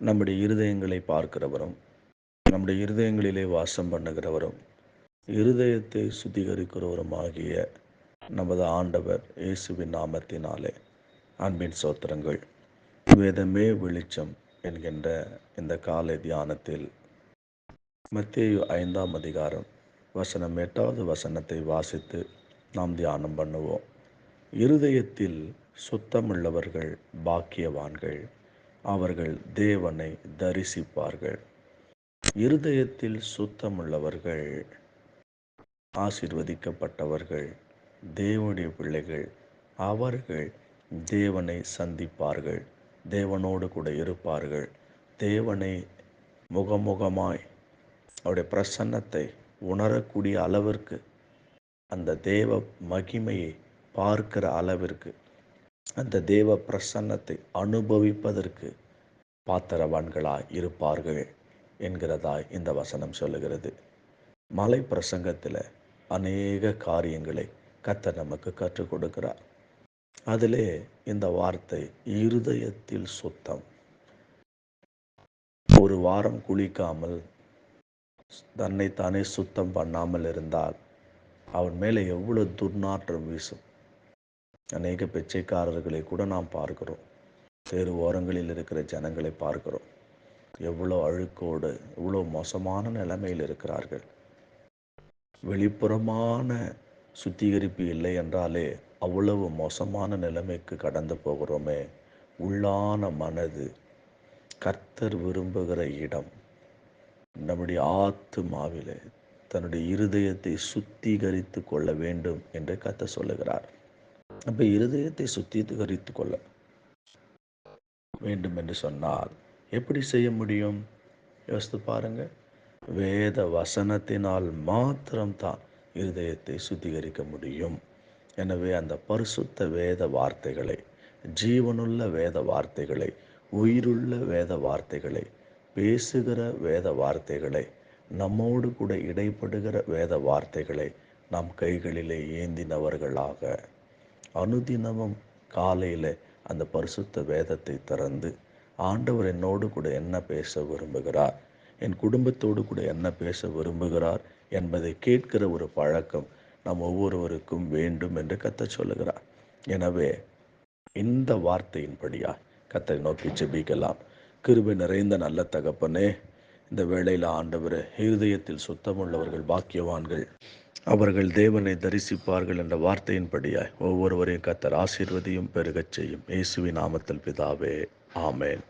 நம்முடைய இருதயங்களை பார்க்கிறவரும் நம்முடைய இருதயங்களிலே வாசம் பண்ணுகிறவரும் இருதயத்தை சுத்திகரிக்கிறவரும் ஆகிய நமது ஆண்டவர் இயேசுவின் நாமத்தினாலே அன்பின் சோத்திரங்கள். வேதமே வெளிச்சம் என்கின்ற இந்த காலை தியானத்தில் மத்திய ஐந்தாம் அதிகாரம் வசனம் எட்டாவது வசனத்தை வாசித்து நாம் தியானம் பண்ணுவோம். இருதயத்தில் சுத்தமுள்ளவர்கள் பாக்கியவான்கள். அவர்கள் தேவனை தரிசிப்பார்கள். இருதயத்தில் சுத்தமுள்ளவர்கள் ஆசிர்வதிக்கப்பட்டவர்கள் தேவனுடைய பிள்ளைகள் அவர்கள் தேவனை சந்திப்பார்கள் தேவனோடு கூட இருப்பார்கள். தேவனை முகமுகமாய் அவருடைய பிரசன்னத்தை உணரக்கூடிய அளவிற்கு அந்த தேவ மகிமையை பார்க்கிற அளவிற்கு அந்த தேவ பிரசன்னத்தை அனுபவிப்பதற்கு பாத்திரவான்களாய் இருப்பார்கள் என்கிறதாய் இந்த வசனம் சொல்லுகிறது. மலை பிரசங்கத்தில் அநேக காரியங்களை கத்தர் நமக்கு கற்றுக் கொடுக்கிறார். அதிலே இந்த வார்த்தை இருதயத்தில் சுத்தம். ஒரு வாரம் குளிக்காமல் தன்னைத்தானே சுத்தம் பண்ணாமல் இருந்தால் அவன் மேலே எவ்வளோ துர்நாற்றம் வீசும். அநேக பிச்சைக்காரர்களை கூட நாம் பார்க்கிறோம். தெரு ஓரங்களில் இருக்கிற ஜனங்களை பார்க்கிறோம். எவ்வளோ அழுக்கோடு எவ்வளோ மோசமான நிலைமையில் இருக்கிறார்கள். வெளிப்புறமான சுத்திகரிப்பு இல்லை என்றாலே அவ்வளவு மோசமான நிலைமைக்கு கடந்து போகிறோமே. உள்ளான மனது கர்த்தர் விரும்புகிற இடம். நம்முடைய ஆத்துமாவிலே தன்னுடைய இருதயத்தை சுத்திகரித்து கொள்ள வேண்டும் என்று கத்த சொல்லுகிறார். அப்போ இருதயத்தை சுத்திகரித்து கொள்ள வேண்டும் என்று சொன்னால் எப்படி செய்ய முடியும்? யோசித்து பாருங்க. வேத வசனத்தினால் மாத்திரம்தான் இருதயத்தை சுத்திகரிக்க முடியும். எனவே அந்த பரிசுத்த வேத வார்த்தைகளை ஜீவனுள்ள வேத வார்த்தைகளை உயிருள்ள வேத வார்த்தைகளை பேசுகிற வேத வார்த்தைகளை நம்மோடு கூட இடைப்படுகிற வேத வார்த்தைகளை நம் கைகளிலே ஏந்தினவர்களாக அனுதினமும் காலையில் அந்த பரிசுத்த வேதத்தை திறந்து ஆண்டவர் என்னோடு கூட என்ன பேச விரும்புகிறார்? என் குடும்பத்தோடு கூட என்ன பேச விரும்புகிறார்? என்பதை கேட்கிற ஒரு பழக்கம் நம் ஒவ்வொருவருக்கும் வேண்டும் என்று கத்த சொல்லுகிறார். எனவே இந்த வார்த்தையின்படியா? கத்தை நோக்கி ஜெபிக்கலாம். கிருபை நிறைந்த நல்ல தகப்பனே இந்த வேளையில் ஆண்டவர் இருதயத்தில் சுத்தமுள்ளவர்கள் பாக்கியவான்கள் அவர்கள் தேவனை தரிசிப்பார்கள் என்ற வார்த்தையின்படியாய் ஒவ்வொருவரையும் கத்தர் ஆசீர்வதியும் பெருகச் செய்யும். இயேசுவின் நாமத்தில் பிதாவே ஆமேன்.